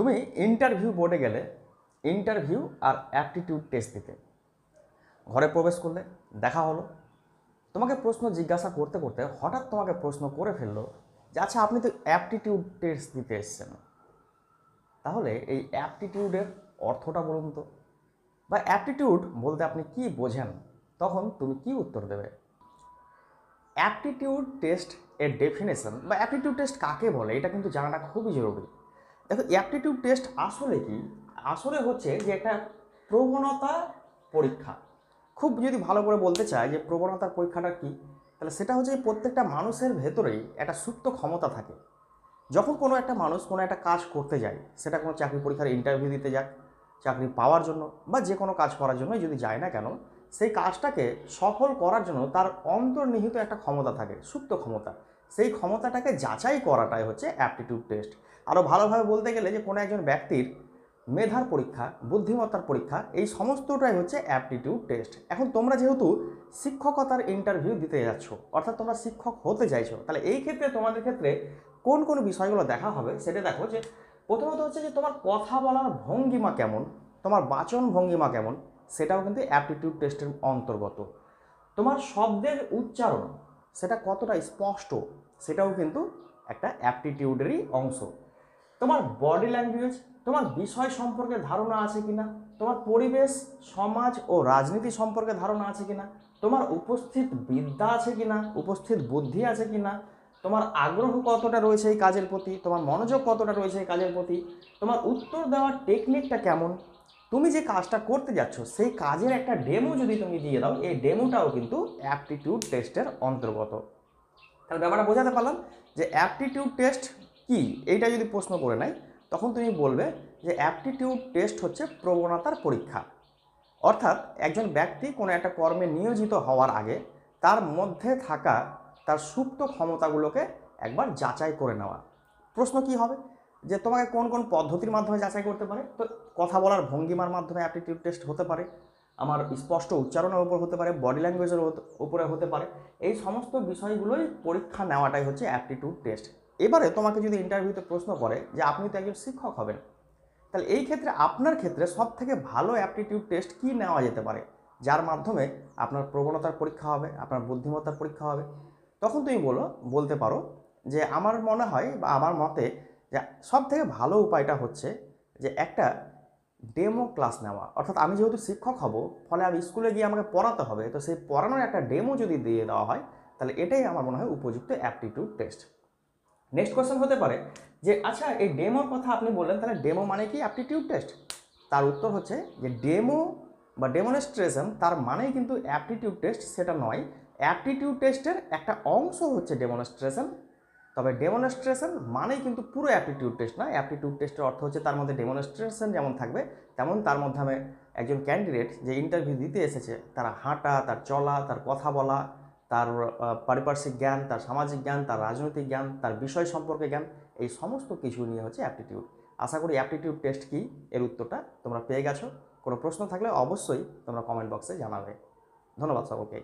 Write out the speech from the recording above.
তুমি ইন্টারভিউ বোর্ডে গেলে ইন্টারভিউ আর অ্যাপটিটিউড টেস্ট দিতে। ঘরে প্রবেশ করলে দেখা হলো। তোমাকে প্রশ্ন জিজ্ঞাসা করতে করতে হঠাৎ তোমাকে প্রশ্ন করে ফেলল যে আচ্ছা আপনি তো অ্যাপটিটিউড টেস্ট দিতে এসছেন। তাহলে এই অ্যাপটিটিউডের অর্থটা বলুন তো। বা অ্যাপটিটিউড বলতে আপনি কি বোঝেন? তখন তুমি কি উত্তর দেবে? অ্যাপটিটিউড টেস্ট এর ডেফিনেশন বা অ্যাপটিটিউড টেস্ট কাকে বলে? এটা কিন্তু জানাটা খুবই জরুরি। দেখো অ্যাপটিটিউড টেস্ট আসলে কি? আসলে হচ্ছে যে একটা প্রবণতা পরীক্ষা। খুব যদি ভালো করে বলতে চাই যে প্রবণতার পরীক্ষাটা কি, তাহলে সেটা হচ্ছে প্রত্যেকটা মানুষের ভেতরেই একটা সুপ্ত ক্ষমতা থাকে। যখন কোনো একটা মানুষ কোনো একটা কাজ করতে যায়, সেটা কোনো চাকরি পরীক্ষার ইন্টারভিউ দিতে যাক, চাকরি পাওয়ার জন্য বা যে কোনো কাজ করার জন্য যদি যায় না কেন সেই কাজটাকে সফল করার জন্য তার অন্তর্নিহিত একটা ক্ষমতা থাকে, সুপ্ত ক্ষমতা। সেই ক্ষমতাটাকে যাচাই করাটাই হচ্ছে অ্যাপটিটিউড টেস্ট আরও ভালোভাবে বলতে গেলে যে কোনো একজন ব্যক্তির মেধার পরীক্ষা, বুদ্ধিমত্তার পরীক্ষা, এই সমস্তটাই হচ্ছে অ্যাপটিটিউড টেস্ট এখন তোমরা যেহেতু শিক্ষকতার ইন্টারভিউ দিতে যাচ্ছ, অর্থাৎ তোমরা শিক্ষক হতে চাইছো, তাহলে এই ক্ষেত্রে তোমাদের ক্ষেত্রে কোন কোন বিষয়গুলো দেখা হবে সেটা দেখো যে প্রথমত হচ্ছে যে তোমার কথা বলার ভঙ্গিমা কেমন, তোমার বাচন ভঙ্গিমা কেমন সেটাও কিন্তু অ্যাপটিটিউড টেস্টের অন্তর্গত। তোমার শব্দের উচ্চারণ, সেটা কতটা স্পষ্ট, সেটাও কিন্তু একটা অ্যাপটিটিউডেরই অংশ। তোমার বডি ল্যাঙ্গুয়েজ তোমার বিষয় সম্পর্কে ধারণা আছে কিনা? তোমার পরিবেশ, সমাজ ও রাজনীতি সম্পর্কে ধারণা আছে কি না তোমার উপস্থিত বিদ্যা আছে কিনা? উপস্থিত বুদ্ধি আছে কি না তোমার আগ্রহ কতটা রয়েছে এই কাজের প্রতি? তোমার মনোযোগ কতটা রয়েছে এই কাজের প্রতি? তোমার উত্তর দেওয়ার টেকনিকটা কেমন? তুমি যে কাজটা করতে যাচ্ছ, সেই কাজের একটা ডেমো যদি তুমি দিয়ে দাও, এই ডেমোটাও কিন্তু অ্যাপটিটিউড টেস্টের অন্তর্গত। তাহলে ব্যাপারটা বোঝাতে পারলাম যে অ্যাপটিটিউড টেস্ট কি? এইটা যদি প্রশ্ন করে নেয়, তখন তুমি বলবে যে অ্যাপটিটিউড টেস্ট হচ্ছে প্রবণতার পরীক্ষা। অর্থাৎ একজন ব্যক্তি কোনো একটা কর্মে নিয়োজিত হওয়ার আগে তার মধ্যে থাকা তার সুপ্ত ক্ষমতাগুলোকে একবার যাচাই করে নেওয়া। প্রশ্ন কি হবে? যে তোমাকে কোন কোন পদ্ধতির মাধ্যমে যাচাই করতে পারে? তো কথা বলার ভঙ্গিমার মাধ্যমে অ্যাপটিটিউড টেস্ট হতে পারে, আমার স্পষ্ট উচ্চারণের উপর হতে পারে বডি ল্যাঙ্গুয়েজের উপরে হতে পারে। এই সমস্ত বিষয়গুলোই পরীক্ষা নেওয়াটাই হচ্ছে অ্যাপটিটিউড টেস্ট এবারে তোমাকে যদি ইন্টারভিউতে প্রশ্ন করে যে আপনি তো একজন শিক্ষক হবেন, তাহলে এই ক্ষেত্রে আপনার ক্ষেত্রে সব থেকে ভালো অ্যাপটিটিউড টেস্ট কি নেওয়া যেতে পারে? যার মাধ্যমে আপনার প্রবণতার পরীক্ষা হবে, আপনার বুদ্ধিমত্তার পরীক্ষা হবে। তখন তুমি বলো, বলতে পারো যে আমার মনে হয় বা আমার মতে যে সব থেকে ভালো উপায়টা হচ্ছে যে একটা ডেমো ক্লাস নেওয়া। অর্থাৎ আমি যেহেতু শিক্ষক হব, ফলে আমি স্কুলে গিয়ে আমাকে পড়াতে হবে, তো সেই পড়ানোর একটা ডেমো যদি দিয়ে দেওয়া হয়, তাহলে এটাই আমার মনে হয় উপযুক্ত অ্যাপটিটিউড টেস্ট। নেক্সট কোয়েশ্চেন হতে পারে যে আচ্ছা এই ডেমোর কথা আপনি বললেন, তাহলে ডেমো মানে কি অ্যাপটিটিউড টেস্ট? তার উত্তর হচ্ছে যে ডেমো বা ডেমনস্ট্রেশন তার মানেই কিন্তু অ্যাপটিটিউড টেস্ট, সেটা নয়। অ্যাপটিটিউড টেস্টের একটা অংশ হচ্ছে ডেমনস্ট্রেশন তবে ডেমনস্ট্রেশন মানেই কিন্তু পুরো অ্যাপটিটিউড টেস্ট না। অ্যাপটিটিউড টেস্টের অর্থ হচ্ছে তার মধ্যে ডেমনস্ট্রেশন যেমন থাকবে, তেমন তার মাধ্যমে একজন ক্যান্ডিডেট যে ইন্টারভিউ দিতে এসেছে, তার হাঁটা, তার চলা, তার কথা বলা, তার পারিপার্শ্বিক জ্ঞান, তার সামাজিক জ্ঞান, তার রাজনৈতিক জ্ঞান, তার বিষয় সম্পর্কে জ্ঞান, এই সমস্ত কিছু নিয়ে হচ্ছে অ্যাপটিটিউড আশা করি অ্যাপটিটিউড টেস্ট কি? এর উত্তরটা তোমরা পেয়ে গেছো। কোনো প্রশ্ন থাকলে অবশ্যই তোমরা কমেন্ট বক্সে জানাবে। ধন্যবাদ সকলকে।